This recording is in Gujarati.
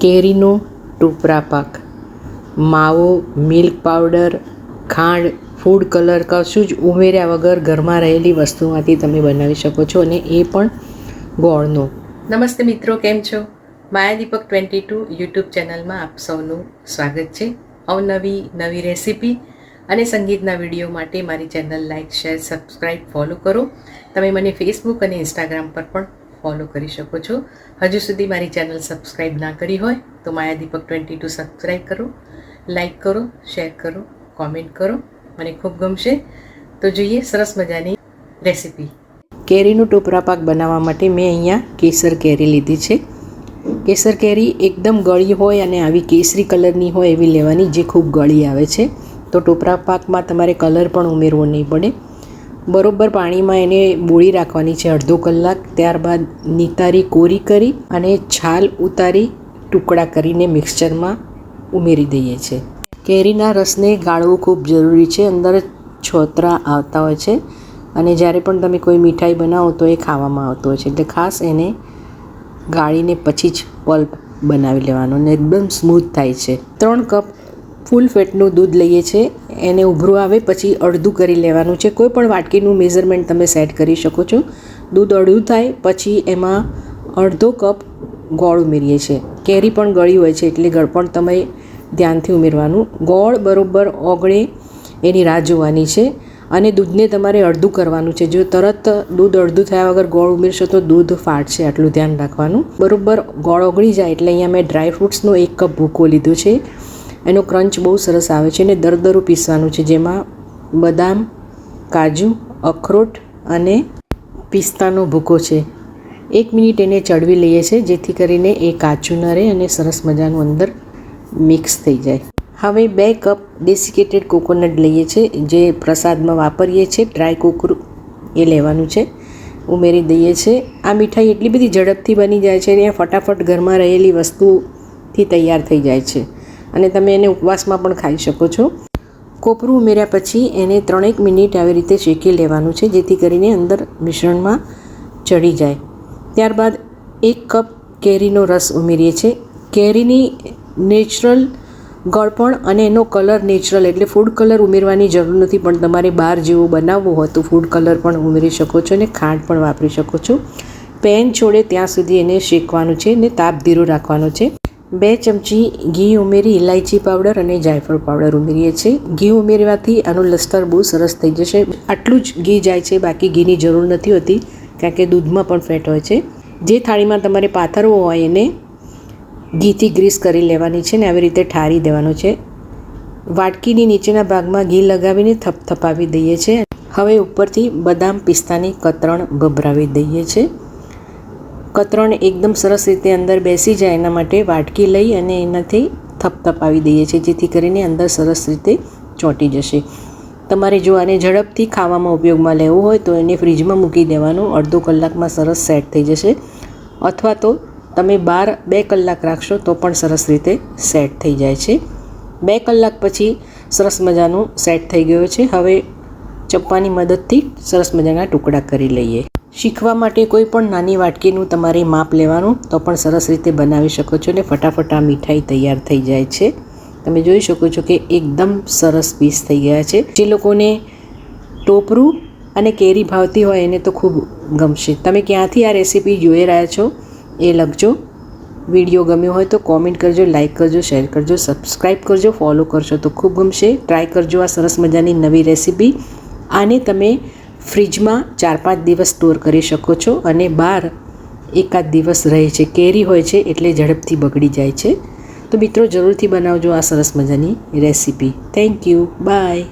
કેરીનો ટોપરા પાક. માવો, મિલ્ક પાવડર, ખાંડ, ફૂડ કલર કશું જ ઉમેર્યા વગર ઘરમાં રહેલી વસ્તુમાંથી તમે બનાવી શકો છો અને એ પણ ગોળનો. નમસ્તે મિત્રો, કેમ છો? માયાદીપક ટ્વેન્ટી ટુ યુટ્યુબ ચેનલમાં આપ સૌનું સ્વાગત છે. અવનવી નવી રેસીપી અને સંગીતના વીડિયો માટે મારી channel like share subscribe follow કરો. તમે મને ફેસબુક અને ઇન્સ્ટાગ્રામ પર પણ ફોલો કરી શકો છો. હજુ સુધી મારી ચેનલ સબસ્ક્રાઈબ ના કરી હોય તો Maya Deepak twenty two subscribe કરો લાઈક કરો, શેર કરો, કોમેન્ટ કરો. મને ખૂબ ગમશે. તો જોઈએ સરસ મજાની રેસિપી. કેરીનું ટોપરા પાક બનાવવા માટે મેં અહીંયા કેસર કેરી લીધી છે. કેસર કેરી એકદમ ગળી હોય અને આવી કેસરી કલરની હોય એવી લેવાની જે ખૂબ ગળી આવે છે. તો ટોપરા પાકમાં તમારે કલર પણ ઉમેરવો નહીં પડે. બરોબર પાણીમાં એને બોળી રાખવાની છે અડધો કલાક. ત્યારબાદ નિતારી કોરી કરી અને છાલ ઉતારી ટુકડા કરીને મિક્સચરમાં ઉમેરી દઈએ છીએ કેરીના રસને ગાળવું ખૂબ જરૂરી છે. અંદર છોતરા આવતા હોય છે અને જ્યારે પણ તમે કોઈ મીઠાઈ બનાવો તો એ ખાવામાં આવતો હોય છે. એટલે ખાસ એને ગાળીને પછી જ પલ્પ બનાવી લેવાનો અને એકદમ સ્મૂથ થાય છે. ત્રણ કપ ફૂલ ફેટનું દૂધ લઈએ છીએ એને ઉભરું આવે, પછી અડધું કરી લેવાનું છે. કોઈ પણ વાટકીનું મેઝરમેન્ટ તમે સેટ કરી શકો છો. દૂધ અડધું થાય, પછી એમાં અડધો કપ ગોળ ઉમેરીએ છીએ. કેરી પણ ગળી હોય છે, એટલે ગળ પણ તમે ધ્યાનથી ઉમેરવાનું. ગોળ બરોબર ઓગળે, એની રાહ જોવાની છે. અને દૂધને તમારે અડધું કરવાનું છે. જો તરત દૂધ અડધું થયા વગર ગોળ ઉમેરશો તો દૂધ ફાટશે, આટલું ધ્યાન રાખવાનું. બરોબર ગોળ ઓગળી જાય, એટલે અહીંયા મેં ડ્રાય ફ્રૂટ્સનો એક કપ ભૂકો લીધો છે. એનો ક્રંચ બહુ સરસ આવે છે અને દરદરું પીસવાનું છે, જેમાં બદામ, કાજુ, અખરોટ અને પિસ્તાનો ભૂકો છે. એક મિનિટ એને ચડવી લઈએ છીએ, જેથી કરીને એ કાચું ન રહે અને સરસ મજાનું અંદર મિક્સ થઈ જાય. હવે બે કપ ડેસિકેટેડ કોકોનટ લઈએ છીએ, જે પ્રસાદમાં વાપરીએ છીએ. ડ્રાય કોકરું એ લેવાનું છે. ઉમેરી દઈએ છીએ. આ મીઠાઈ એટલી બધી ઝડપથી બની જાય છે અને ફટાફટ ઘરમાં રહેલી વસ્તુથી તૈયાર થઈ જાય છે. અને તમે એને ઉપવાસમાં પણ ખાઈ શકો છો. કોપરું ઉમેર્યા પછી એને ત્રણેક મિનિટ આવી રીતે શેકી લેવાનું છે, જેથી કરીને અંદર મિશ્રણમાં ચડી જાય. ત્યારબાદ એક કપ કેરીનો રસ ઉમેરીએ છીએ. કેરીની નેચરલ ગળપણ અને એનો કલર નેચરલ, એટલે ફૂડ કલર ઉમેરવાની જરૂર નથી, પણ તમારે બહાર જેવું બનાવવું હોય તો ફૂડ કલર પણ ઉમેરી શકો છો અને ખાંડ પણ વાપરી શકો છો. પેન છોડે ત્યાં સુધી એને શેકવાનું છે ને તાપ ધીરો રાખવાનો છે. બે ચમચી ઘી ઉમેરી ઇલાયચી પાવડર અને જાયફળ પાવડર ઉમેરીએ છીએ. ઘી ઉમેરવાથી આનું લસ્તર બહુ સરસ થઈ જશે. આટલું જ ઘી જાય છે, બાકી ઘીની જરૂર નથી હોતી, કારણ કે દૂધમાં પણ ફેટ હોય છે. જે થાળીમાં તમારે પાથરવો હોય એને ઘીથી ગ્રીસ કરી લેવાની છે ને આવી રીતે ઠારી દેવાનું છે. વાટકીની નીચેના ભાગમાં ઘી લગાવીને થપથપાવી દઈએ છીએ. હવે ઉપરથી બદામ પિસ્તાની કતરણ ભભરાવી દઈએ છીએ. કતરણ એકદમ સરસ રીતે અંદર બેસી જાય એના માટે વાટકી લઈ અને એનાથી થપથપાવી દઈએ છીએ, જેથી કરીને અંદર સરસ રીતે ચોંટી જશે. તમારે જો આને ઝડપથી ખાવામાં ઉપયોગમાં લેવું હોય તો એને ફ્રીજમાં મૂકી દેવાનું. અડધો કલાકમાં સરસ સેટ થઈ જશે. અથવા તો તમે બાર બે કલાક રાખશો તો પણ સરસ રીતે સેટ થઈ જાય છે. બે કલાક પછી સરસ મજાનું સેટ થઈ ગયો છે. હવે ચપ્પાની મદદથી સરસ મજાના ટુકડા કરી લઈએ. શીખવા માટે કોઈ પણ નાની વાટકીનું તમારે માપ લેવાનું, તો પણ સરસ રીતે બનાવી શકો છો ને ફટાફટ આ મીઠાઈ તૈયાર થઈ જાય છે. તમે જોઈ શકો છો કે એકદમ સરસ પીસ થઈ ગયા છે. જે લોકોને ટોપરું અને કેરી ભાવતી હોય એને તો ખૂબ ગમશે. તમે ક્યાંથી આ રેસીપી જોઈ રહ્યા છો એ લખજો. વીડિયો ગમ્યો હોય તો કોમેન્ટ કરજો લાઇક કરજો, શેર કરજો સબસ્ક્રાઈબ કરજો, ફોલો કરશો તો ખૂબ ગમશે. ટ્રાય કરજો આ સરસ મજાની નવી રેસીપી. આને તમે ફ્રીજમાં ચાર પાંચ દિવસ સ્ટોર કરી શકો છો અને બહાર એકાદ દિવસ રહે છે. કેરી હોય છે એટલે ઝડપથી બગડી જાય છે. તો મિત્રો જરૂરથી બનાવજો આ સરસ મજાની રેસીપી. Thank you bye